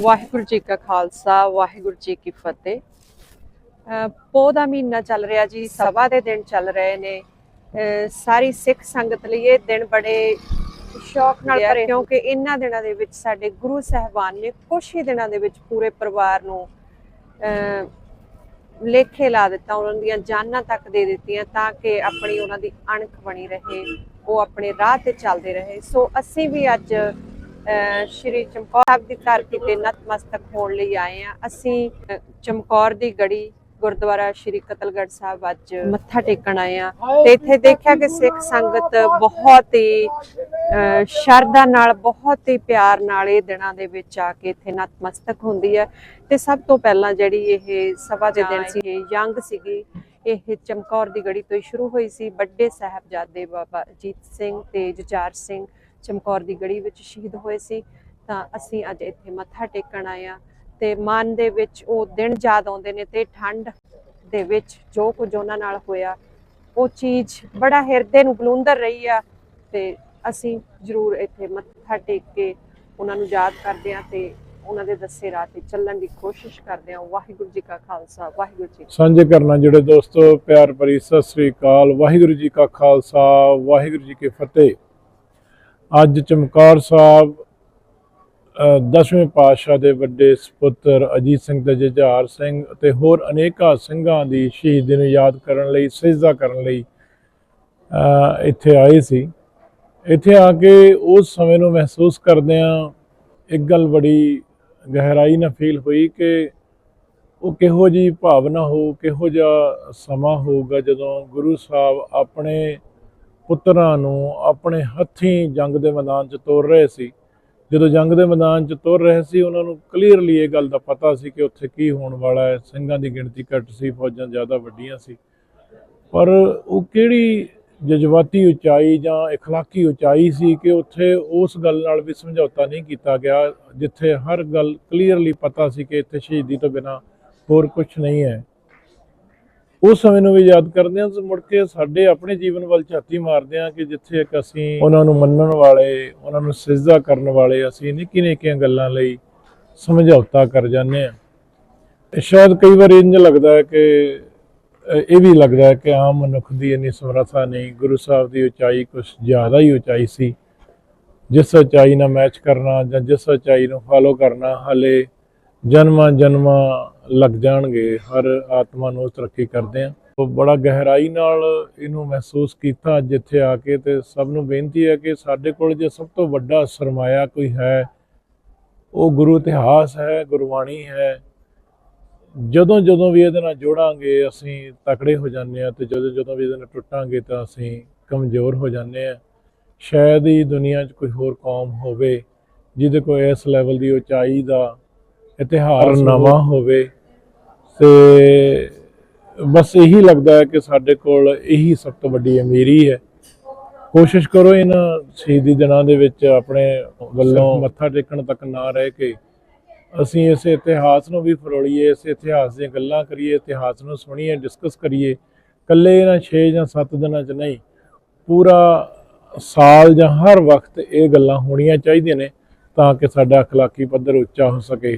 ਵਾਹਿਗੁਰੂ ਜੀ ਕਾ ਖਾਲਸਾ ਵਾਹਿਗੁਰੂ ਜੀ ਕੀ ਫਤਿਹ। ਪੋਹ ਦਾ ਮਹੀਨਾ ਚੱਲ ਰਿਹਾ ਜੀ ਸਭਾ ਦੇ ਦਿਨ ਚੱਲ ਰਹੇ ਨੇ। ਸਾਰੀ ਸਿੱਖ ਸੰਗਤ ਲਈ ਇਹ ਦਿਨ ਬੜੇ ਸ਼ੌਕ ਨਾਲ ਭਰੇ ਕਿਉਂਕਿ ਇਹਨਾਂ ਦਿਨਾਂ ਦੇ ਵਿੱਚ ਸਾਡੇ ਗੁਰੂ ਸਾਹਿਬਾਨ ਨੇ ਕੁਝ ਹੀ ਦਿਨਾਂ ਦੇ ਵਿੱਚ ਪੂਰੇ ਪਰਿਵਾਰ ਨੂੰ ਲੇਖੇ ਲਾ ਦਿੱਤਾ ਉਹਨਾਂ ਦੀਆਂ ਜਾਨਾਂ ਤੱਕ ਦੇ ਦਿੱਤੀਆਂ ਤਾਂ ਕਿ ਆਪਣੀ ਉਹਨਾਂ ਦੀ ਅਣਖ ਬਣੀ ਰਹੇ ਉਹ ਆਪਣੇ ਰਾਹ ਤੇ ਚੱਲਦੇ ਰਹੇ। ਸੋ ਅਸੀਂ ਵੀ ਅੱਜ ਸ਼੍ਰੀ ਚਮਕੌਰ ਸਾਹਿਬ ਦੀ ਧਰਤੀ ਤੇ ਨਤਮਸਤਕ ਹੋਣ ਲਈ ਆਏ ਆ ਅਸੀਂ ਚਮਕੌਰ ਦੀ ਗੜੀ ਗੁਰਦੁਆਰਾ ਸ਼੍ਰੀ ਕਤਲਗੜ੍ਹ ਸਾਹਿਬ ਅੱਜ ਮੱਥਾ ਟੇਕਣ ਆਏ ਆ ਤੇ ਇੱਥੇ ਦੇਖਿਆ ਕਿ ਸਿੱਖ ਸੰਗਤ ਬਹੁਤ ਹੀ ਸ਼ਰਧਾ ਨਾਲ, ਬਹੁਤ ਹੀ ਪਿਆਰ ਨਾਲ ਇਹ ਦਿਨਾਂ ਦੇ ਵਿੱਚ ਆ ਕੇ ਇੱਥੇ ਨਤਮਸਤਕ ਹੁੰਦੀ ਹੈ। ਤੇ ਸਭ ਤੋਂ ਪਹਿਲਾਂ ਜਿਹੜੀ ਇਹ ਸਭਾ ਦੇ ਦਿਨ ਸੀ ਯੰਗ ਸੀਗੀ। ਇਹ ਚਮਕੌਰ ਦੀ ਗੜੀ ਤੋਂ ਸ਼ੁਰੂ ਹੋਈ ਸੀ। ਵੱਡੇ ਸਾਹਿਬਜ਼ਾਦੇ ਬਾਬਾ ਅਜੀਤ ਸਿੰਘ ਤੇ ਜੁਝਾਰ ਸਿੰਘ ਚਮਕੌਰ ਦੀ ਗੜੀ ਵਿੱਚ ਸ਼ਹੀਦ ਹੋਏ ਸੀ, ਤਾਂ ਅਸੀਂ ਅੱਜ ਇੱਥੇ ਮੱਥਾ ਟੇਕਣ ਆਏ ਆ ਤੇ ਮਨ ਦੇ ਵਿੱਚ ਉਹ ਦਿਨ ਯਾਦ ਆਉਂਦੇ ਨੇ ਤੇ ਠੰਡ ਦੇ ਵਿੱਚ ਜੋ ਕੁਝ ਉਹਨਾਂ ਨਾਲ ਹੋਇਆ, ਉਹ ਚੀਜ਼ ਬੜਾ ਹਿਰਦੇ ਨੂੰ ਬਲੂੰਦਰ ਰਹੀ ਆ ਤੇ ਅਸੀਂ ਜ਼ਰੂਰ ਇੱਥੇ ਮੱਥਾ ਟੇਕ ਕੇ ਉਹਨਾਂ ਨੂੰ ਯਾਦ ਕਰਦੇ ਆ ਤੇ ਉਹਨਾਂ ਦੇ ਦੱਸੇ ਰਾਹ ਤੇ ਚੱਲਣ ਦੀ ਕੋਸ਼ਿਸ਼ ਕਰਦੇ ਆ ਵਾਹਿਗੁਰੂ ਜੀ ਕਾ ਖਾਲਸਾ, ਵਾਹਿਗੁਰੂ ਜੀ ਸਾਂਝੇ ਕਰਨਾ ਜਿਹੜੇ ਦੋਸਤੋ, ਪਿਆਰ ਭਰੀ ਸਤਿ ਸ੍ਰੀ ਅਕਾਲ, ਵਾਹਿਗੁਰੂ ਜੀ ਕਾ ਖਾਲਸਾ, ਵਾਹਿਗੁਰੂ ਜੀ ਕੀ ਫਤਿਹ। ਅੱਜ ਚਮਕੌਰ ਸਾਹਿਬ ਦਸਵੇਂ ਪਾਤਸ਼ਾਹ ਦੇ ਵੱਡੇ ਸੁਪੁੱਤਰ ਅਜੀਤ ਸਿੰਘ ਤੇ ਜੁਝਾਰ ਸਿੰਘ ਅਤੇ ਹੋਰ ਅਨੇਕਾਂ ਸਿੰਘਾਂ ਦੀ ਸ਼ਹੀਦੀ ਨੂੰ ਯਾਦ ਕਰਨ ਲਈ, ਸਜਦਾ ਕਰਨ ਲਈ ਇੱਥੇ ਆਏ ਸੀ। ਇੱਥੇ ਆ ਕੇ ਉਸ ਸਮੇਂ ਨੂੰ ਮਹਿਸੂਸ ਕਰਦੇ ਆ ਇੱਕ ਗੱਲ ਬੜੀ ਗਹਿਰਾਈ ਨਾਲ ਫੀਲ ਹੋਈ ਕਿ ਉਹ ਕਿਹੋ ਜੀ ਭਾਵਨਾ ਹੋ, ਕਿਹੋ ਜਿਹਾ ਸਮਾਂ ਹੋਊਗਾ ਜਦੋਂ ਗੁਰੂ ਸਾਹਿਬ ਆਪਣੇ ਪੁੱਤਰਾਂ ਨੂੰ ਆਪਣੇ ਹੱਥੀਂ ਜੰਗ ਦੇ ਮੈਦਾਨ 'ਚ ਤੋਰ ਰਹੇ ਸੀ ਜਦੋਂ ਜੰਗ ਦੇ ਮੈਦਾਨ 'ਚ ਤੁਰ ਰਹੇ ਸੀ ਉਹਨਾਂ ਨੂੰ ਕਲੀਅਰਲੀ ਇਹ ਗੱਲ ਦਾ ਪਤਾ ਸੀ ਕਿ ਉੱਥੇ ਕੀ ਹੋਣ ਵਾਲਾ ਹੈ ਸਿੰਘਾਂ ਦੀ ਗਿਣਤੀ ਘੱਟ ਸੀ ਫੌਜਾਂ ਜ਼ਿਆਦਾ ਵੱਡੀਆਂ ਸੀ ਪਰ ਉਹ ਕਿਹੜੀ ਜਜ਼ਬਾਤੀ ਉਚਾਈ ਜਾਂ اخلاقی ਉਚਾਈ ਸੀ ਕਿ ਉੱਥੇ ਉਸ ਗੱਲ ਨਾਲ ਵੀ ਸਮਝੌਤਾ ਨਹੀਂ ਕੀਤਾ ਗਿਆ ਜਿੱਥੇ ਹਰ ਗੱਲ ਕਲੀਅਰਲੀ ਪਤਾ ਸੀ ਕਿ ਇੱਥੇ ਸ਼ਹੀਦੀ ਤੋਂ ਬਿਨਾ ਹੋਰ ਕੁਝ ਨਹੀਂ ਹੈ ਉਸ ਸਮੇਂ ਨੂੰ ਵੀ ਯਾਦ ਕਰਦੇ ਹਾਂ ਮੁੜ ਕੇ ਸਾਡੇ ਆਪਣੇ ਜੀਵਨ ਵੱਲ ਝਾਤੀ ਮਾਰਦੇ ਹਾਂ ਕਿ ਜਿੱਥੇ ਇੱਕ ਅਸੀਂ ਉਹਨਾਂ ਨੂੰ ਮੰਨਣ ਵਾਲੇ, ਉਹਨਾਂ ਨੂੰ ਸਿਜਦਾ ਕਰਨ ਵਾਲੇ ਅਸੀਂ ਨਿੱਕੀ ਨਿੱਕੀਆਂ ਗੱਲਾਂ ਲਈ ਸਮਝੌਤਾ ਕਰ ਜਾਂਦੇ ਹਾਂ। ਸ਼ਾਇਦ ਕਈ ਵਾਰ ਇੰਜ ਲੱਗਦਾ ਹੈ ਕਿ ਇਹ ਵੀ ਲੱਗਦਾ ਹੈ ਕਿ ਆਮ ਮਨੁੱਖ ਦੀ ਇੰਨੀ ਸਮਰੱਥਾ ਨਹੀਂ, ਗੁਰੂ ਸਾਹਿਬ ਦੀ ਉਚਾਈ ਕੁਝ ਜ਼ਿਆਦਾ ਹੀ ਉਚਾਈ ਸੀ। ਜਿਸ ਉਚਾਈ ਨਾਲ ਮੈਚ ਕਰਨਾ ਜਾਂ ਜਿਸ ਉਚਾਈ ਨੂੰ ਫਾਲੋ ਕਰਨਾ, ਹਲੇ ਜਨਮਾਂ ਜਨਮਾਂ ਲੱਗ ਜਾਣਗੇ, ਹਰ ਆਤਮਾ ਨੂੰ ਤਰੱਕੀ ਕਰਦੇ ਆ ਉਹ ਬੜਾ ਗਹਿਰਾਈ ਨਾਲ ਇਹਨੂੰ ਮਹਿਸੂਸ ਕੀਤਾ ਜਿੱਥੇ ਆ ਕੇ ਤੇ ਸਭ ਨੂੰ ਬੇਨਤੀ ਹੈ ਕਿ ਸਾਡੇ ਕੋਲ ਜੇ ਸਭ ਤੋਂ ਵੱਡਾ ਸਰਮਾਇਆ ਕੋਈ ਹੈ, ਉਹ ਗੁਰੂ ਇਤਿਹਾਸ ਹੈ, ਗੁਰਬਾਣੀ ਹੈ, ਜਦੋਂ ਜਦੋਂ ਵੀ ਇਹਦੇ ਨਾਲ ਜੋੜਾਂਗੇ, ਅਸੀਂ ਤਕੜੇ ਹੋ ਜਾਂਦੇ ਆ ਤੇ ਜਦੋਂ ਜਦੋਂ ਵੀ ਇਹਦੇ ਨਾਲ ਟੁੱਟਾਂਗੇ ਤਾਂ ਅਸੀਂ ਕਮਜ਼ੋਰ ਹੋ ਜਾਂਦੇ ਆ ਸ਼ਾਇਦ ਹੀ ਦੁਨੀਆ 'ਚ ਕੋਈ ਹੋਰ ਕੌਮ ਹੋਵੇ ਜਿਹਦੇ ਕੋਲ ਇਸ ਲੈਵਲ ਦੀ ਉਚਾਈ ਦਾ ਇਤਿਹਾਸ ਨਵਾਂ ਹੋਵੇ ਤੇ ਬਸ ਇਹੀ ਲੱਗਦਾ ਹੈ ਕਿ ਸਾਡੇ ਕੋਲ ਇਹੀ ਸਭ ਤੋਂ ਵੱਡੀ ਅਮੀਰੀ ਹੈ ਕੋਸ਼ਿਸ਼ ਕਰੋ ਇਹਨਾਂ ਸ਼ਹੀਦੀ ਦਿਨਾਂ ਦੇ ਵਿੱਚ ਆਪਣੇ ਵੱਲੋਂ ਮੱਥਾ ਟੇਕਣ ਤੱਕ ਨਾ ਰਹਿ ਕੇ ਅਸੀਂ ਇਸ ਇਤਿਹਾਸ ਨੂੰ ਵੀ ਫਰੋਲੀਏ ਇਸ ਇਤਿਹਾਸ ਦੀਆਂ ਗੱਲਾਂ ਕਰੀਏ ਇਤਿਹਾਸ ਨੂੰ ਸੁਣੀਏ ਡਿਸਕਸ ਕਰੀਏ ਕੱਲੇ ਇਹਨਾਂ 6 ਜਾਂ 7 ਦਿਨਾਂ 'ਚ ਨਹੀਂ ਪੂਰਾ ਸਾਲ ਜਾਂ ਹਰ ਵਕਤ ਇਹ ਗੱਲਾਂ ਹੋਣੀਆਂ ਚਾਹੀਦੀਆਂ ਨੇ ਤਾਂ ਕਿ ਸਾਡਾ اخلاقی ਪੱਧਰ ਉੱਚਾ ਹੋ ਸਕੇ